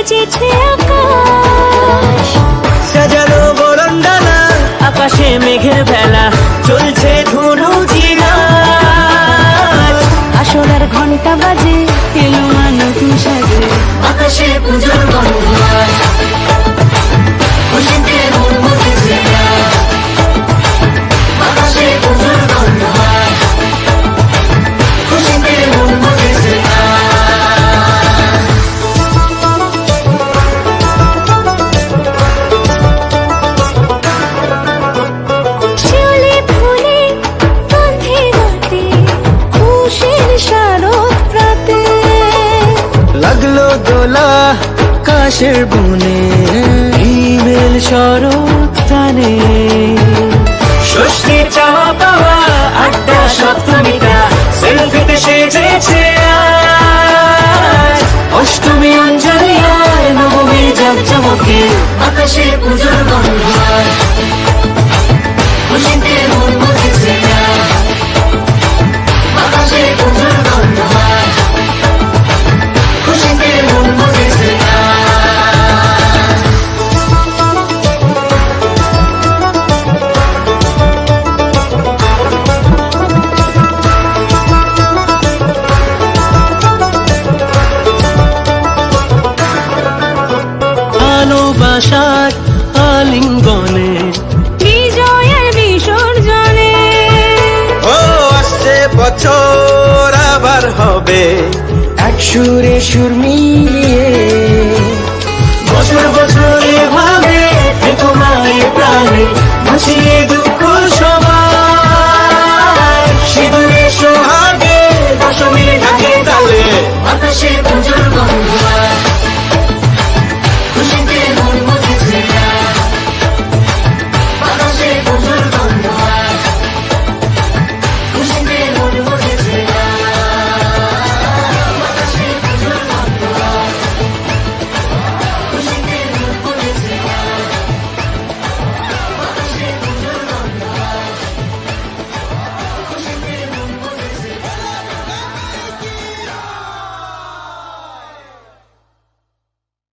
সেজেছে আকাশ। সাজানো বরন্দানা আকাশে মেঘের বেলা চলছে ধুনু জিনাল আসলার ঘণ্টা বাজে এলো মানুষ সাজে। আকাশে পুজোর বন্ধ আকাশের বনে ইমেল শরৎ টানে ষষ্ঠী চাওয়া পাওয়া, আড্ডা সপ্তমীটা সেলফিতে সেজেছে অষ্টমী অঞ্জলি আর নবমী জমজমকে আকাশে পুজোর গঙ্গায় খুশিতে মন ভালোবাসার আলিঙ্গনে। বিজয়ের বিসর্জনে ও আসছে বছর আবার হবে। এক সুরে সুর মিলিয়ে। বছর বছর এভাবে থেকো মায়ের প্রাণে ভাসিয়ে দুঃখ সবাই। সিঁদুরে সোহাগে দশমী ঢাকে তালে আকাশে